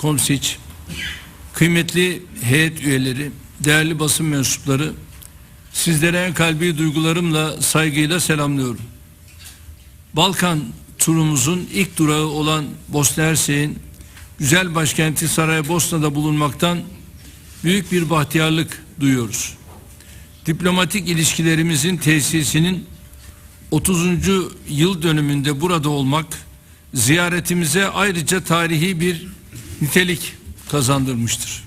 Komsiç, kıymetli heyet üyeleri, değerli basın mensupları, sizlere en kalbi duygularımla, saygıyla selamlıyorum. Balkan turumuzun ilk durağı olan Bosna Hersek'in güzel başkenti Saraybosna'da bulunmaktan büyük bir bahtiyarlık duyuyoruz. Diplomatik ilişkilerimizin tesisinin 30. yıl dönümünde burada olmak ziyaretimize ayrıca tarihi bir nitelik kazandırmıştır.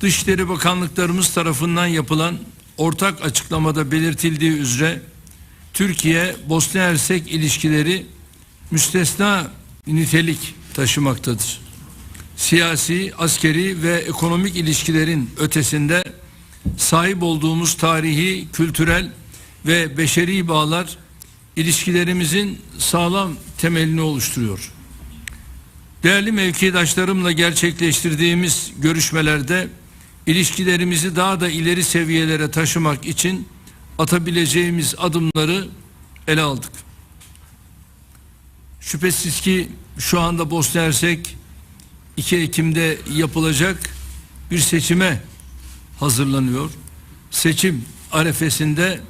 Dışişleri Bakanlıklarımız tarafından yapılan ortak açıklamada belirtildiği üzere Türkiye Bosna Hersek ilişkileri müstesna nitelik taşımaktadır. Siyasi, askeri ve ekonomik ilişkilerin ötesinde sahip olduğumuz tarihi, kültürel ve beşeri bağlar ilişkilerimizin sağlam temelini oluşturuyor. Değerli mevkidaşlarımla gerçekleştirdiğimiz görüşmelerde ilişkilerimizi daha da ileri seviyelere taşımak için atabileceğimiz adımları ele aldık. Şüphesiz ki şu anda Bosna Hersek 2 Ekim'de yapılacak bir seçime hazırlanıyor. Seçim arefesinde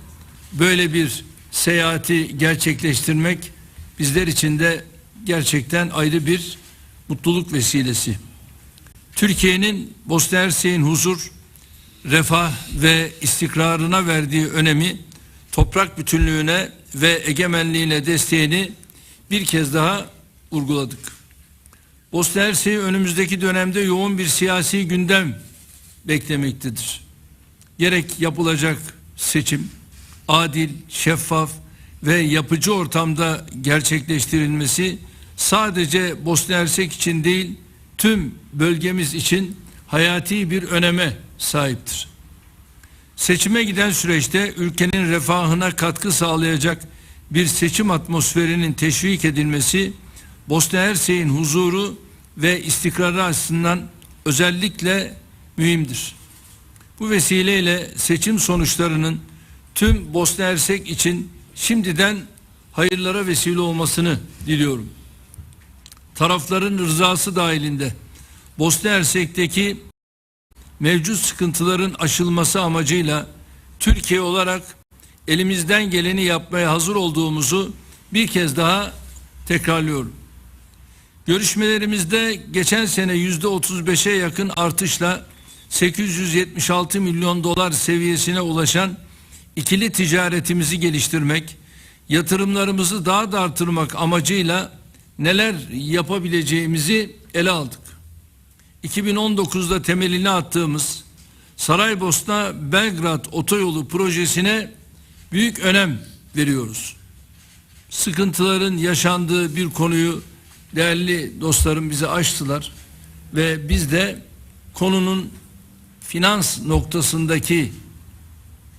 böyle bir seyahati gerçekleştirmek bizler için de gerçekten ayrı bir mutluluk vesilesi. Türkiye'nin Bosna Hersek'in huzur, refah ve istikrarına verdiği önemi, toprak bütünlüğüne ve egemenliğine desteğini bir kez daha vurguladık. Bosna Hersek'i önümüzdeki dönemde yoğun bir siyasi gündem beklemektedir. Gerek yapılacak seçim, adil, şeffaf ve yapıcı ortamda gerçekleştirilmesi sadece Bosna Hersek için değil, tüm bölgemiz için hayati bir öneme sahiptir. Seçime giden süreçte ülkenin refahına katkı sağlayacak bir seçim atmosferinin teşvik edilmesi Bosna Hersek'in huzuru ve istikrarı açısından özellikle mühimdir. Bu vesileyle seçim sonuçlarının tüm Bosna Hersek için şimdiden hayırlara vesile olmasını diliyorum. Tarafların rızası dahilinde Bosna Hersek'teki mevcut sıkıntıların aşılması amacıyla Türkiye olarak elimizden geleni yapmaya hazır olduğumuzu bir kez daha tekrarlıyorum. Görüşmelerimizde geçen sene yüzde 35'e yakın artışla 876 milyon dolar seviyesine ulaşan ikili ticaretimizi geliştirmek, yatırımlarımızı daha da artırmak amacıyla neler yapabileceğimizi ele aldık. 2019'da temelini attığımız Saraybosna Belgrad otoyolu projesine büyük önem veriyoruz. Sıkıntıların yaşandığı bir konuyu değerli dostlarım bize açtılar ve biz de konunun finans noktasındaki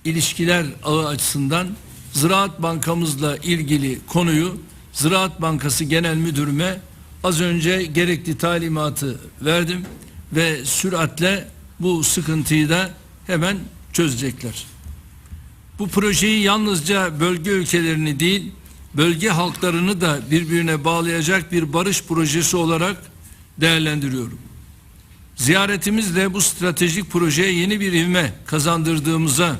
ilişkiler ağı açısından Ziraat Bankamızla ilgili konuyu Ziraat Bankası Genel Müdürüme az önce gerekli talimatı verdim ve süratle bu sıkıntıyı da hemen çözecekler. Bu projeyi yalnızca bölge ülkelerini değil, bölge halklarını da birbirine bağlayacak bir barış projesi olarak değerlendiriyorum. Ziyaretimizle bu stratejik projeye yeni bir ivme kazandırdığımıza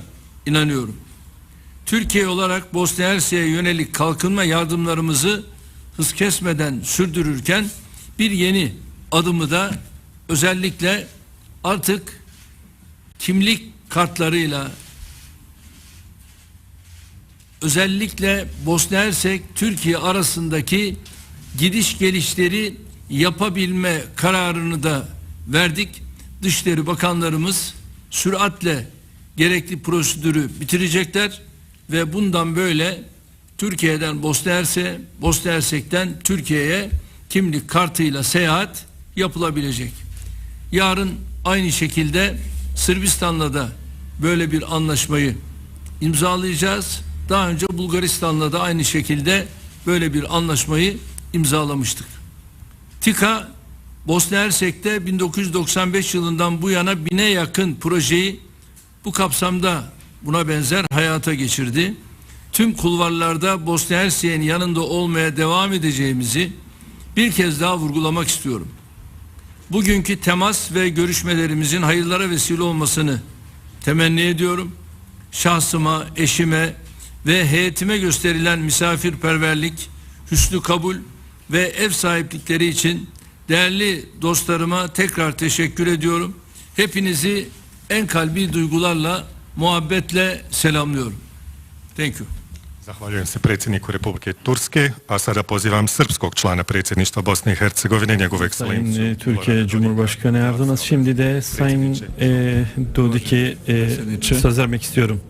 inanıyorum. Türkiye olarak Bosna Hersek'e yönelik kalkınma yardımlarımızı hız kesmeden sürdürürken bir yeni adımı da özellikle artık kimlik kartlarıyla özellikle Bosna Hersek Türkiye arasındaki gidiş gelişleri yapabilme kararını da verdik. Dışişleri Bakanlarımız süratle gerekli prosedürü bitirecekler ve bundan böyle Türkiye'den Bosna Hersek, Bosna Hersek'ten Türkiye'ye kimlik kartıyla seyahat yapılabilecek. Yarın aynı şekilde Sırbistan'la da böyle bir anlaşmayı imzalayacağız. Daha önce Bulgaristan'la da aynı şekilde böyle bir anlaşmayı imzalamıştık. TİKA Bosna Hersek'te 1995 yılından bu yana bine yakın projeyi bu kapsamda buna benzer hayata geçirdi. Tüm kulvarlarda Bosna Hersek'in yanında olmaya devam edeceğimizi bir kez daha vurgulamak istiyorum. bugünkü temas ve görüşmelerimizin hayırlara vesile olmasını temenni ediyorum. Şahsıma, eşime ve heyetime gösterilen misafirperverlik, hüsnü kabul ve ev sahiplikleri için değerli dostlarıma tekrar teşekkür ediyorum. Hepinizi en kalbi duygularla, muhabbetle selamlıyorum. Thank you. Zahvaljujem se predsjedniku Republike Turske, a sada pozivam srpskog člana predsjedništva Bosne i Hercegovine, njegovu Sayın ekscelenciju. e, Türkiye Cumhurbaşkanı Erdoğan şimdi de Sayın e, Dodik'e e, söz vermek istiyorum.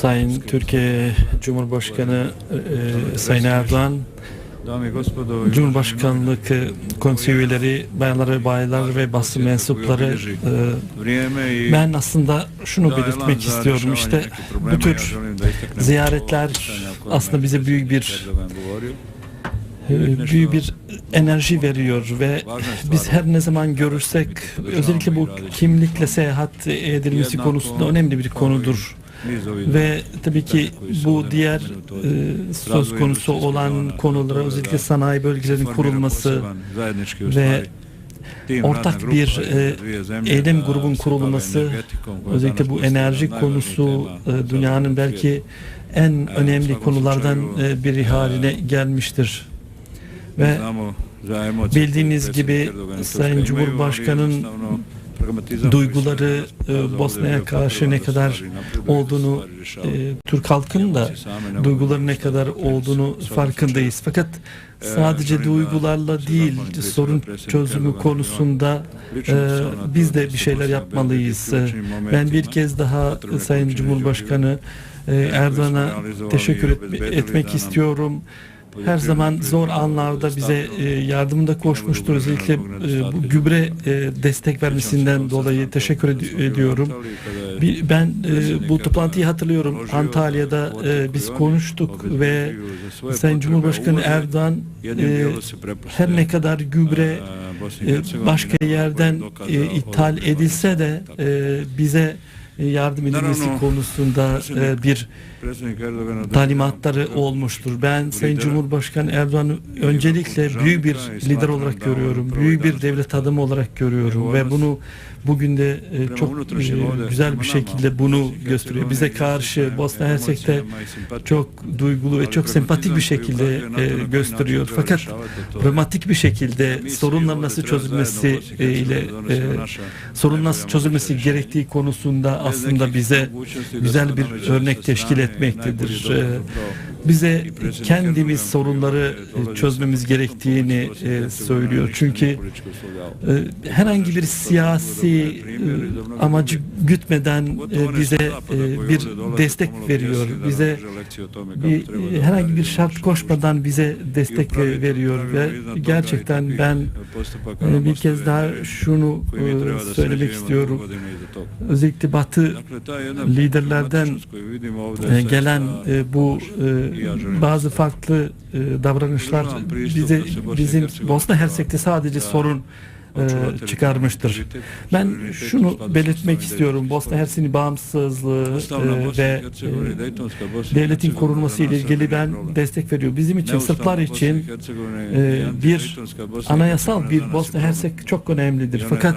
Sayın Türkiye Cumhurbaşkanı e, Sayın Erdoğan, Cumhurbaşkanlık e, konsey üyeleri, bayanlar ve baylar ve basın mensupları e, ben aslında şunu belirtmek istiyorum işte bu tür ziyaretler aslında bize büyük bir e, büyük bir enerji veriyor ve biz her ne zaman görürsek özellikle bu kimlikle seyahat edilmesi konusunda önemli bir konudur. Ve tabii ki bu diğer e, söz konusu olan konulara özellikle sanayi bölgelerinin kurulması ve ortak bir, e, eylem da grubun kurulması, özellikle bu enerji konusu e, dünyanın belki en önemli konulardan e, biri e, haline gelmiştir. Mi Ve bildiğiniz gibi Sayın Cumhurbaşkanı'nın duyguları e, Bosna'ya karşı ne kadar olduğunu e, Türk halkının da same ne kadar olduğunu farkındayız. Fakat sadece želim da duygularla değil sorun çözümü konusunda e, biz de bir şeyler yapmalıyız. Ben bir kez daha Sayın Cumhurbaşkanı e, Erdoğan'a teşekkür etme- etmek istiyorum. Her zaman zor anlarda bize e, yardımında koşmuştur. Özellikle e, gübre e, destek vermesinden dolayı teşekkür ed- ediyorum. Ben bu toplantıyı hatırlıyorum. Antalya'da biz konuştuk ve Sayın Cumhurbaşkanı Erdoğan her ne kadar gübre başka yerden ithal edilse de bize yardım edilmesi konusunda bir talimatları olmuştur. Ben Sayın Cumhurbaşkanı Erdoğan'ı öncelikle büyük bir lider olarak görüyorum. Büyük bir devlet adamı olarak görüyorum ve bunu bugün de e, çok e, güzel bir şekilde bunu gösteriyor. Bize karşı Bosna Hersek'te çok duygulu ve çok sempatik bir şekilde e, gösteriyor. Fakat pragmatik bir şekilde sorunlar nasıl çözülmesi ile sorun nasıl çözülmesi gerektiği konusunda aslında bize güzel bir örnek teşkil etmektedir. E, Bize kendimiz sorunları e, çözmemiz gerektiğini e, söylüyor. Çünkü e, herhangi bir siyasi e, amacı gütmeden e, bize e, bir destek veriyor. Bize bir e, herhangi bir şart koşmadan bize destek e, veriyor ve gerçekten ben e, bir kez daha şunu e, söylemek istiyorum. Özellikle Batı liderlerden e, gelen e, bu e, bazı farklı e, davranışlar bize bizim Bosna Hersek'te sadece sorun e, çıkarmıştır. Ben şunu belirtmek istiyorum. Bosna Hersek'in bağımsızlığı e, ve e, devletin korunması ile ilgili ben destek veriyorum. Bizim için Sırplar için e, bir anayasal bir Bosna Hersek çok önemlidir. Fakat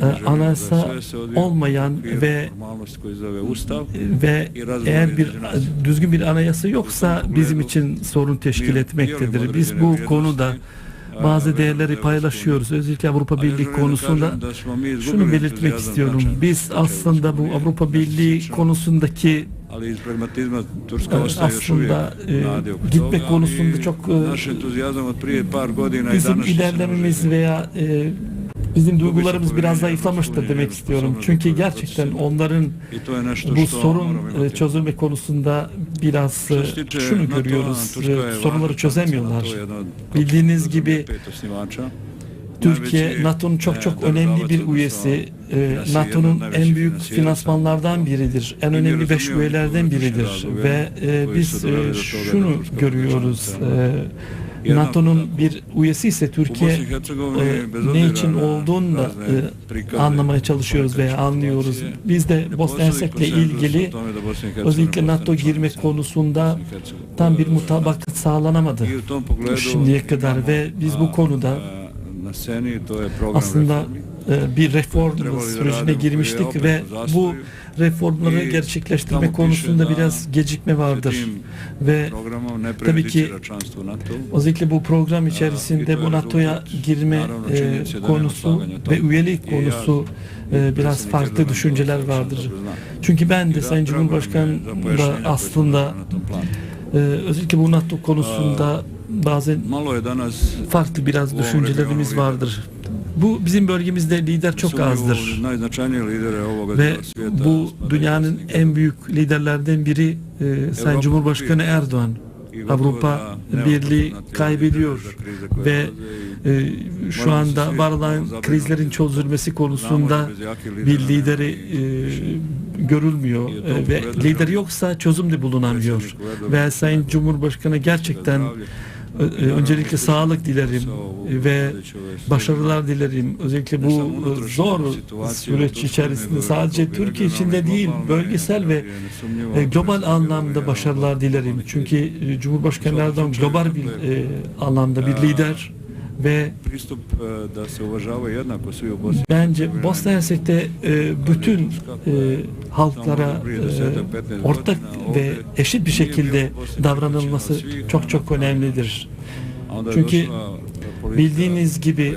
e, anayasa olmayan ve ve eğer bir düzgün bir anayasa yoksa bizim için sorun teşkil etmektedir. Biz bu konuda bazı değerleri paylaşıyoruz. Özellikle Avrupa Birliği konusunda şunu belirtmek istiyorum. Biz aslında bu Avrupa Birliği konusundaki e, aslında e, gitme konusunda i çok e, bizim ilerlememiz veya e, bizim duygularımız biraz zayıflamıştır demek istiyorum. Çünkü gerçekten onların bu sorun e, çözülme konusunda biraz e, şunu görüyoruz. E, Sorunları çözemiyorlar. Bildiğiniz gibi. Türkiye NATO'nun çok çok önemli bir üyesi. NATO'nun en büyük finansmanlardan biridir. En önemli beş üyelerden biridir. Ve biz şunu görüyoruz. E, NATO'nun bir üyesi ise Türkiye e, ne için na olduğunu da e, anlamaya çalışıyoruz veya anlıyoruz. Biz de Bosna Hersek'le ilgili özellikle NATO girme konusunda tam bir mutabakat sağlanamadı şimdiye kadar ve biz bu imamo, konuda e, aslında e, bir reform sürecine girmiştik ve bu. Reformları gerçekleştirme konusunda biraz gecikme vardır. ve tabii ki özellikle bu program içerisinde bu NATO'ya girme e, konusu ve üyelik konusu e, biraz farklı düşünceler vardır. Çünkü ben de Sayın Cumhurbaşkanı da aslında e, özellikle bu NATO konusunda bazen farklı biraz düşüncelerimiz vardır. Bu bizim bölgemizde lider çok azdır. Ve bu dünyanın en büyük liderlerden biri e, Sayın Cumhurbaşkanı. Erdoğan. Avrupa Birliği kaybediyor ve e, şu anda var olan krizlerin çözülmesi konusunda bir lideri e, görülmüyor I E, ve lider yoksa çözüm de bulunamıyor. Ve Sayın Cumhurbaşkanı gerçekten öncelikle sağlık dilerim Sa- ve başarılar dilerim. Özellikle bu e, zor süreç içerisinde sadece Türkiye içinde değil, bölgesel ve e, global anlamda başarılar dilerim. Çünkü e, Cumhurbaşkanı Erdoğan global bir e, anlamda bir lider ve e, bence Bosna Hersek'te e, bütün e, halklara e, ortak ve eşit bir şekilde davranılması çok çok önemlidir. Çünkü bildiğiniz gibi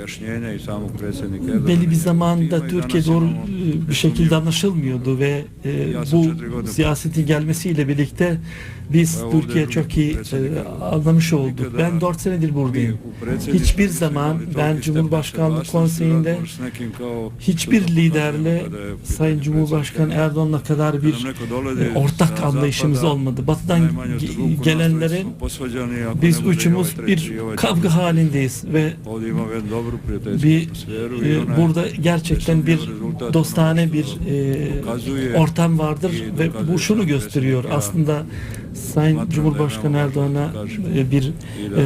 belli bir zamanda Türkiye doğru e, bir şekilde anlaşılmıyordu ve e, bu siyasetin gelmesiyle birlikte biz Türkiye çok iyi e, anlamış olduk. Ben 4 senedir buradayım. Hiçbir zaman ben u Konseyi'nde hiçbir liderle Sayın Cumhurbaşkanı Erdoğan'la kadar bir e, ortak anlayışımız olmadı. Batıdan gelenlerin biz üçümüz bir kavga halindeyiz ve Bir e, burada gerçekten bir dostane bir e, ortam vardır ve bu şunu gösteriyor. Aslında Sayın Cumhurbaşkanı Erdoğan'a e, bir e,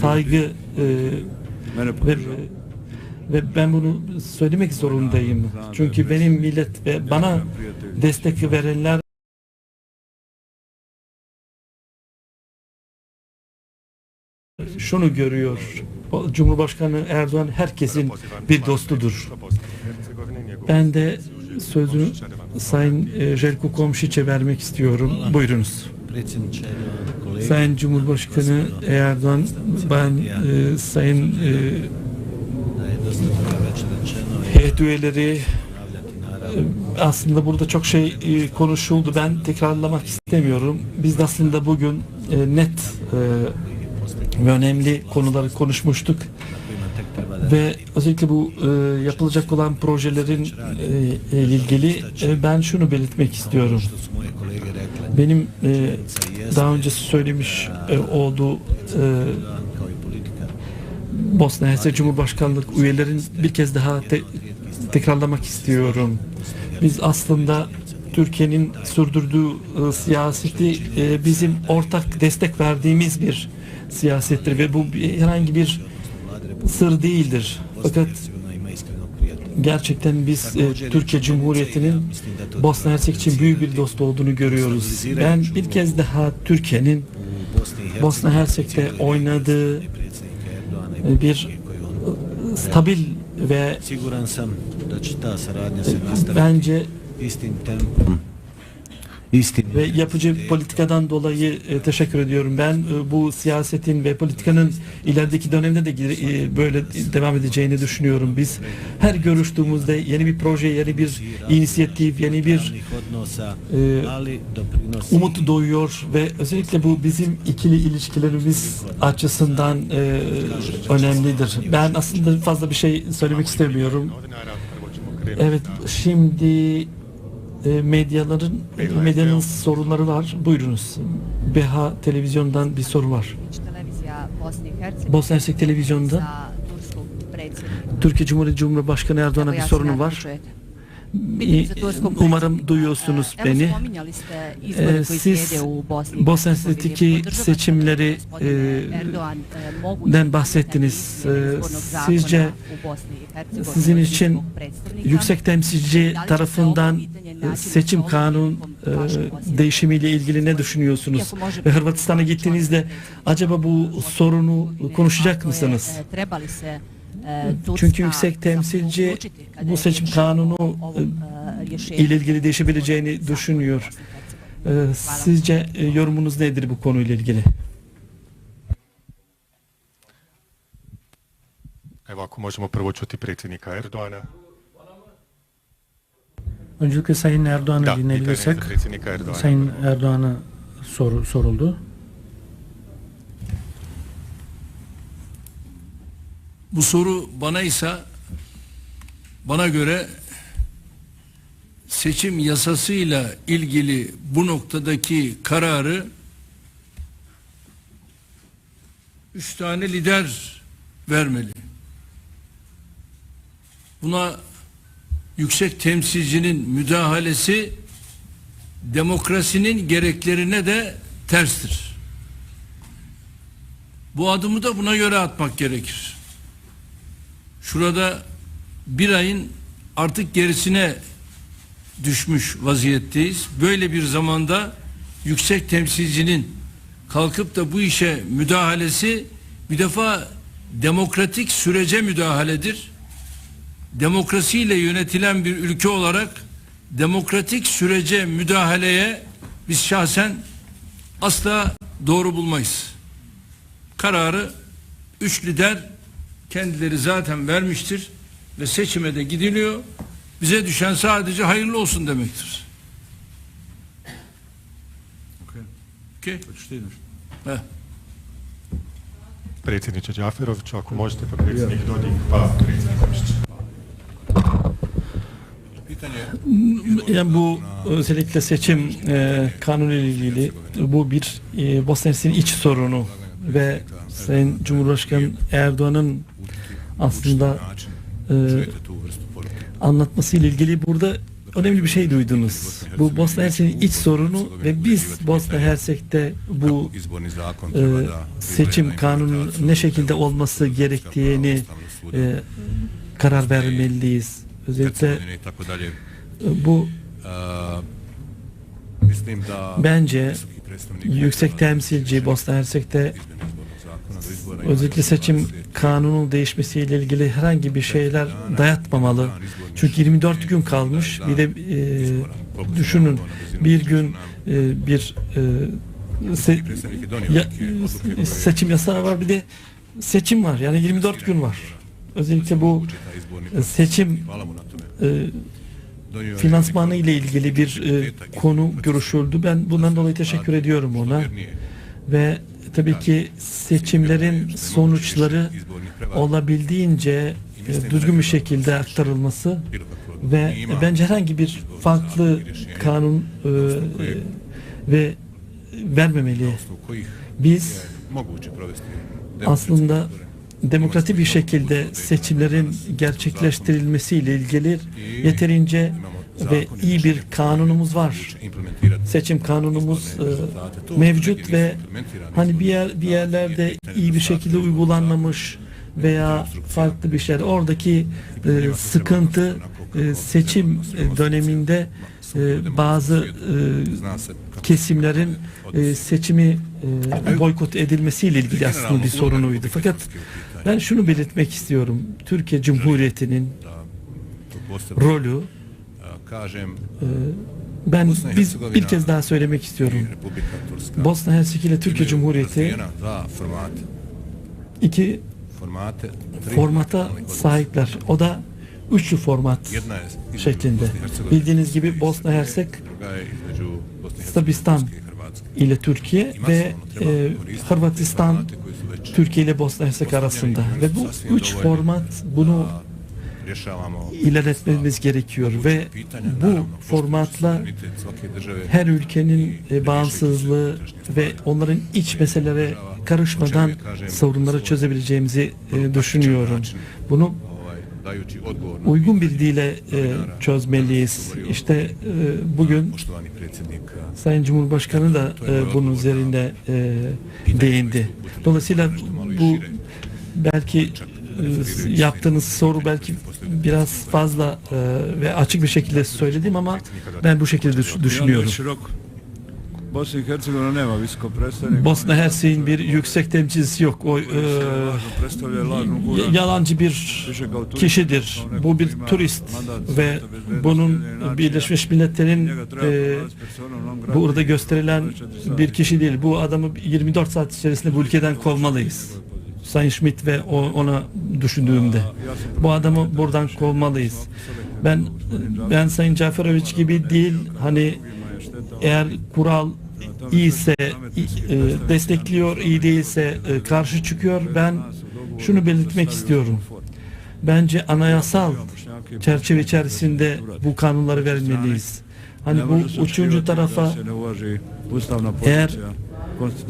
saygı e, ve ve ben bunu söylemek zorundayım. Çünkü benim millet ve bana destek verenler şunu görüyor. Cumhurbaşkanı Erdoğan herkesin bir dostudur. Ben de sözü Sayın e, Željko Komšić'e vermek istiyorum. Buyurunuz. Sayın Cumhurbaşkanı Erdoğan, ben e, Sayın e, heyet üyeleri naravno. aslında burada çok şey e, konuşuldu. Ben tekrarlamak istemiyorum. Biz de aslında bugün e, net e, ve önemli konuları konuşmuştuk ve özellikle bu e, yapılacak olan projelerin e, e, ilgili e, ben şunu belirtmek istiyorum. Benim e, daha önce söylemiş e, olduğu e, Bosna Hersek Cumhurbaşkanlık üyelerin bir kez daha te- tekrarlamak istiyorum. Biz aslında Türkiye'nin sürdürdüğü e, siyaseti e, bizim ortak destek verdiğimiz bir siyasettir ve bu herhangi bir sır değildir. Fakat gerçekten biz e, Türkiye Cumhuriyeti'nin Bosna Hersek için büyük bir dost olduğunu görüyoruz. Ben bir kez daha Türkiye'nin Bosna Hersek'te oynadığı e, bir on stabil ve nastaviti bence ve yapıcı politikadan dolayı e, teşekkür ediyorum. Ben e, bu siyasetin ve politikanın ilerideki dönemde de e, böyle devam edeceğini düşünüyorum. Biz her görüştüğümüzde yeni bir proje, yeni bir inisiyatif, yeni bir e, umut doğuyor ve özellikle bu bizim ikili ilişkilerimiz açısından e, önemlidir. Ben aslında fazla bir şey söylemek istemiyorum. Evet, şimdi e, medyaların medyanın sorunları var. Buyurunuz. BH televizyondan bir soru var. Bosna Hersek televizyonda. Türkiye Cumhuriyeti Cumhurbaşkanı Erdoğan'a bir sorunu var. Umarım predsjednika. duyuyorsunuz beni. E, siz slijede u Bosni i Bosna Hercegovini. Hersek'teki Podržavate li, seçimleri e, e, den bahsettiniz. E, Sizce sizin için? Yüksek Temsilci tarafından e, seçim kanun e, değişimiyle ilgili ne düşünüyorsunuz? Ve Hırvatistan'a gittiğinizde acaba bu sorunu konuşacak mısınız? E, se Çünkü yüksek temsilci bu seçim kanunu e, ile ilgili değişebileceğini düşünüyor. E, Sizce e, yorumunuz nedir bu konuyla ilgili? Evo ako možemo prvo čuti predsjednika Erdoana. Öncelikle Sayın Erdoğan'ı dinleyebilirsek. Sayın Erdoğan'a soru soruldu. Bu soru bana ise bana göre seçim yasasıyla ilgili bu noktadaki kararı üç tane lider vermeli. Buna yüksek temsilcinin müdahalesi demokrasinin gereklerine de terstir. Bu adımı da buna göre atmak gerekir. Şurada bir ayın artık gerisine düşmüş vaziyetteyiz. Böyle bir zamanda yüksek temsilcinin kalkıp da bu işe müdahalesi bir defa demokratik sürece müdahaledir. Demokrasiyle yönetilen bir ülke olarak demokratik sürece müdahaleye biz şahsen asla doğru bulmayız. Kararı üç lider kendileri zaten vermiştir ve seçime de gidiliyor. Bize düşen sadece hayırlı olsun demektir. Okey. Heh. Predsjedniče Đaferović, ako možete pa predsjednik Dodik, pa predsjednik. Yani bu özellikle seçim e, kanunu ile ilgili bu bir e, Bosna Hersek'in iç sorunu ve Sayın Cumhurbaşkanı Erdoğan'ın aslında e, anlatması ile ilgili burada önemli bir şey duydunuz. Bu Bosna Hersek'in iç sorunu ve biz Bosna Hersek'te bu e, seçim kanunu ne şekilde olması gerektiğini e, karar vermeliyiz. Özellikle e, bu bence yüksek temsilci Bosna Hersek'te özellikle seçim kanunun değişmesiyle ilgili herhangi bir şeyler dayatmamalı. Çünkü 24 gün kalmış. Bir de e, düşünün bir gün e, bir e, se- ya- seçim yasağı var bir de seçim var. Yani 24 gün var. Özellikle bu e, seçim e, finansmanı ile ilgili bir e, konu görüşüldü. Ben bundan dolayı teşekkür ediyorum ona. Ve tabii ki seçimlerin sonuçları olabildiğince e, düzgün bir şekilde aktarılması ve bence herhangi bir farklı kanun e, ve vermemeli. Biz aslında demokratik bir şekilde seçimlerin gerçekleştirilmesiyle ilgili yeterince ve iyi bir kanunumuz var. Seçim kanunumuz e, mevcut ve hani bir yer bir yerlerde iyi bir şekilde uygulanmamış veya farklı bir şey. Oradaki e, sıkıntı e, seçim e, döneminde e, bazı e, kesimlerin e, seçimi e, boykot edilmesiyle ilgili aslında bir sorunuydu. Fakat ben şunu belirtmek istiyorum. Türkiye Cumhuriyeti'nin rolü e, ben biz bir kez daha söylemek istiyorum. Bosna Hersek ile Türkiye Cumhuriyeti. iki formata sahipler. O da üçlü format şeklinde. Bildiğiniz gibi Bosna Hersek Sırbistan ile Türkiye ve e, Hırvatistan Türkiye ile Bosna Hersek arasında. ve bu üç format bunu ilerletmemiz gerekiyor ve bu formatla her ülkenin e, bağımsızlığı ve onların iç meselelere karışmadan sorunları çözebileceğimizi e, düşünüyorum. Bunu uygun bir dile e, çözmeliyiz. İşte e, bugün Sayın Cumhurbaşkanı da e, bunun üzerinde e, değindi. Dolayısıyla bu belki yaptığınız soru belki biraz fazla e, ve açık bir şekilde söyledim ama ben bu şekilde düş- düşünüyorum. Bosna Hersek'in bir yüksek temsilcisi yok. O e, yalancı bir kişidir. Bu bir turist ve bunun. Birleşmiş Milletler'in e, burada gösterilen 24 sati. bir kişi değil. Bu adamı 24 saat içerisinde bu ülkeden kovmalıyız. Sayın Schmidt ve o- ona düşündüğümde. Bu adamı buradan kovmalıyız. Ben ben Sayın Caferovic gibi değil hani eğer kural iyiyse e, destekliyor, iyi değilse e, karşı çıkıyor. Ben şunu belirtmek istiyorum. Bence anayasal çerçeve içerisinde bu kanunları vermeliyiz. Hani bu üçüncü tarafa eğer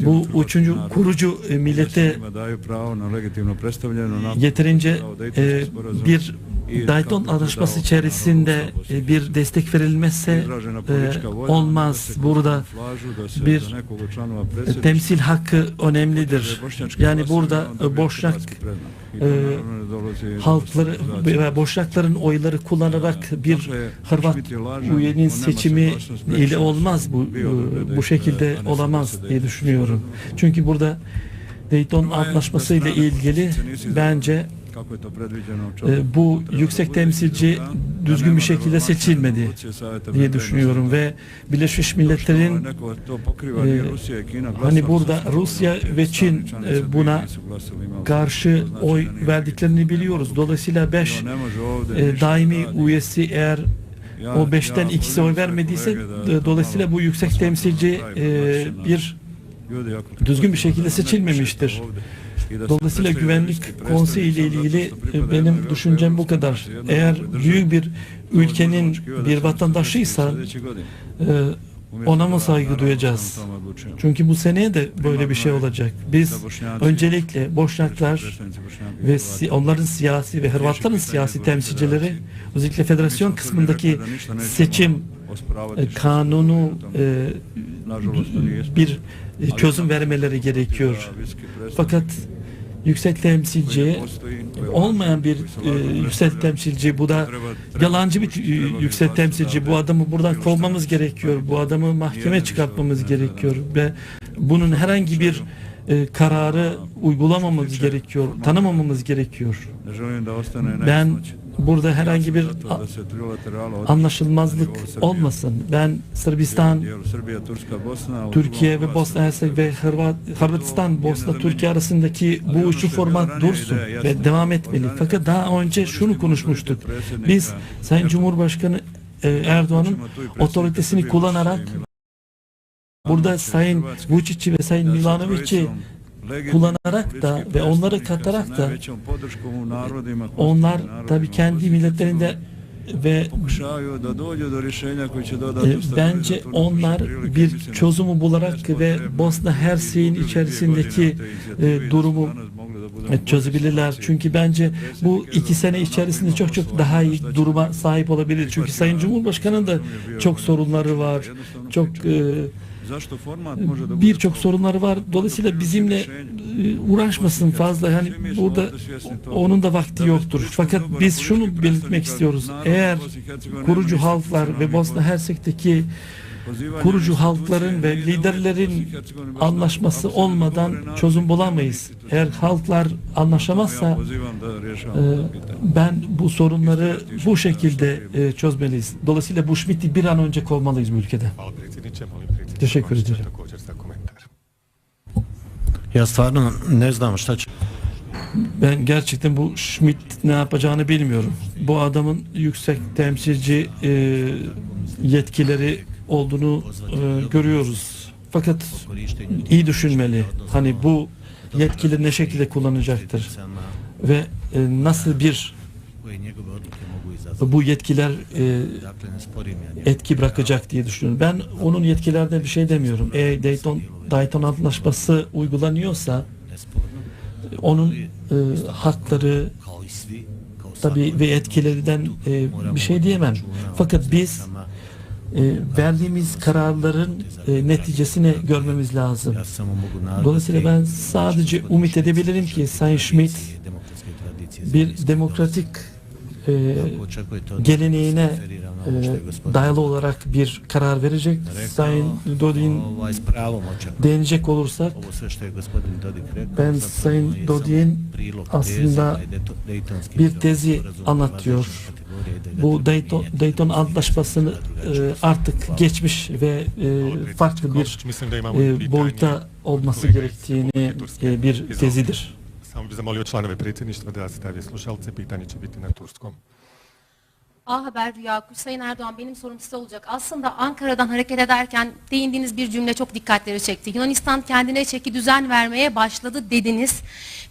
bu üçüncü kurucu e, millete yeterince e, bir Dayton Anlaşması içerisinde e, bir destek verilmezse e, olmaz. Burada bir e, temsil hakkı önemlidir. Yani burada e, Boşnak e, halkları ve Boşnakların oyları kullanarak bir Hırvat üyenin seçimi ile olmaz bu e, bu şekilde olamaz diye düşünüyorum. Çünkü burada Dayton Antlaşması ile ilgili bence e, bu yüksek temsilci düzgün bir şekilde seçilmedi diye düşünüyorum ve Birleşmiş Milletler'in e, hani burada Rusya ve Çin e, buna karşı oy verdiklerini biliyoruz. Dolayısıyla 5 e, daimi üyesi eğer o beşten ikisi oy vermediyse e, dolayısıyla bu yüksek temsilci e, bir düzgün bir şekilde seçilmemiştir. Dolayısıyla güvenlik konseyi ile ilgili e, benim düşüncem bu kadar. Eğer büyük bir ülkenin bir vatandaşıysa e, ona mı saygı duyacağız? Çünkü bu seneye de böyle bir şey olacak. Biz öncelikle Boşnaklar ve si- onların siyasi ve Hırvatların siyasi temsilcileri özellikle federasyon kısmındaki seçim e, kanunu e, bir e, çözüm vermeleri gerekiyor. Fakat yüksek temsilci olmayan bir e, yüksek temsilci bu da yalancı bir e, yüksek temsilci. Bu adamı buradan kovmamız gerekiyor bu adamı mahkeme çıkartmamız gerekiyor ve bunun herhangi bir e, kararı uygulamamız gerekiyor tanımamamız gerekiyor. Ben burada herhangi bir anlaşılmazlık olmasın ben Sırbistan Türkiye ve Bosna Hersek ve Hırvat, Hırvatistan, Bosna, Türkiye arasındaki bu üçlü format dursun ve devam etmeli. Fakat daha önce şunu konuşmuştuk. Biz Sayın Cumhurbaşkanı e, Erdoğan'ın otoritesini kullanarak burada Sayın Vučić'i ve Sayın Milanovic'i kullanarak da ve onları katarak da onlar tabii kendi milletlerinde ve e, bence onlar bir çözümü bularak ve Bosna Hersek'in içerisindeki e, durumu e, çözebilirler. Çünkü bence bu iki sene içerisinde çok çok daha iyi duruma sahip olabilir. Çünkü Sayın Cumhurbaşkanı'nın da çok sorunları var. Çok e, birçok sorunları var. Dolayısıyla bizimle e, uğraşmasın fazla. Yani burada onun da vakti yoktur. Fakat biz şunu belirtmek istiyoruz. Eğer kurucu halklar ve Bosna Hersek'teki kurucu halkların ve liderlerin anlaşması olmadan çözüm bulamayız. Eğer halklar anlaşamazsa e, ben bu sorunları bu şekilde e, çözmeliyiz. Dolayısıyla bu Schmidt'i bir an önce kovmalıyız bu predsjedniče Teşekkür ederim. Ja stvarno ne znam šta će Ben gerçekten bu Schmidt ne yapacağını bilmiyorum. Bu adamın yüksek temsilci e, yetkileri olduğunu e, görüyoruz. Fakat iyi düşünmeli. Hani bu yetkileri ne şekilde kullanacaktır ve e, nasıl bir bu yetkiler e, etki bırakacak diye düşünüyorum. Ben onun yetkilerden bir şey demiyorum. Eğer Dayton, Dayton Antlaşması uygulanıyorsa onun e, hakları kao i svi, kao tabii ve etkilerinden e, bir şey diyemem. Fakat biz e, verdiğimiz kararların e, neticesini görmemiz lazım. Dolayısıyla ben sadece umut edebilirim ki Sayın Schmidt bir demokratik e, geleneğine e, dayalı olarak bir karar verecek. Sayın očekujem. değinecek olursak Ben Sayın prilog aslında bir tezi anlatıyor. bu Dayton. Dayton Antlaşması'nı e, artık geçmiş ve e, farklı bir e, boyuta olması gerektiğini e, bir tezidir. Samo bih zamolio članove predsjedništva da stave slušalce, pitanje će biti na turskom. A Haber Rüya Kuş, Sayın Erdoğan benim sorum size olacak. Aslında Ankara'dan hareket ederken değindiğiniz bir cümle çok dikkatleri çekti. Yunanistan kendine çeki düzen vermeye başladı dediniz.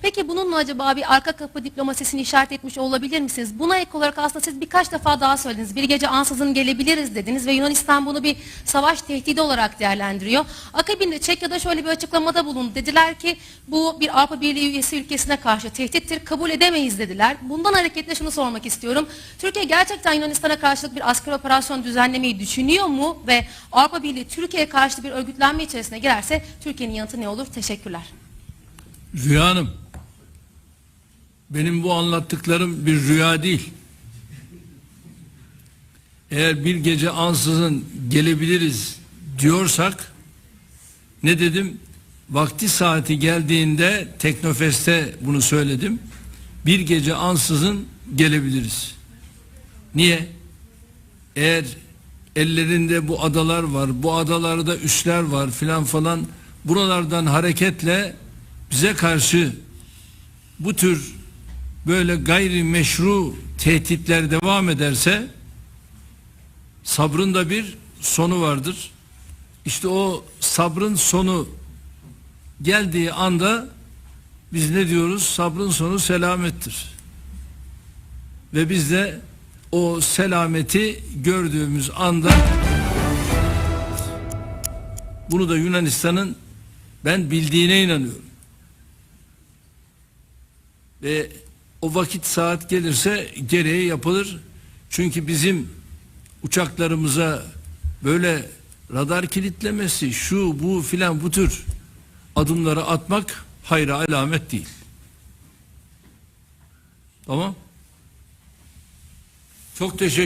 Peki bununla acaba bir arka kapı diplomasisini işaret etmiş olabilir misiniz? Buna ek olarak aslında siz birkaç defa daha söylediniz. Bir gece ansızın gelebiliriz dediniz ve Yunanistan bunu bir savaş tehdidi olarak değerlendiriyor. Akabinde Çekya'da şöyle bir açıklamada bulundu. Dediler ki bu bir Avrupa Birliği üyesi ülkesine karşı tehdittir, kabul edemeyiz dediler. Bundan hareketle şunu sormak istiyorum. Türkiye gerçekten Yunanistan'a karşılık bir asker operasyon düzenlemeyi düşünüyor mu ve Avrupa Birliği Türkiye'ye karşı bir örgütlenme içerisine girerse Türkiye'nin yanıtı ne olur? Teşekkürler. Rüya Hanım, benim bu anlattıklarım bir rüya değil. Eğer bir gece ansızın gelebiliriz diyorsak, ne dedim? Vakti saati geldiğinde Teknofest'te bunu söyledim. Bir gece ansızın gelebiliriz. Niye? Eğer ellerinde bu adalar var, bu adalarda üsler var filan falan buralardan hareketle bize karşı bu tür böyle gayri meşru tehditler devam ederse sabrın da bir sonu vardır. İşte o sabrın sonu geldiği anda biz ne diyoruz? Sabrın sonu selamettir. Ve biz de o selameti gördüğümüz anda bunu da Yunanistan'ın ben bildiğine inanıyorum. Ve o vakit saat gelirse gereği yapılır. Çünkü bizim uçaklarımıza böyle radar kilitlemesi, şu bu filan bu tür adımları atmak hayra alamet değil. Tamam? Çok teşekkür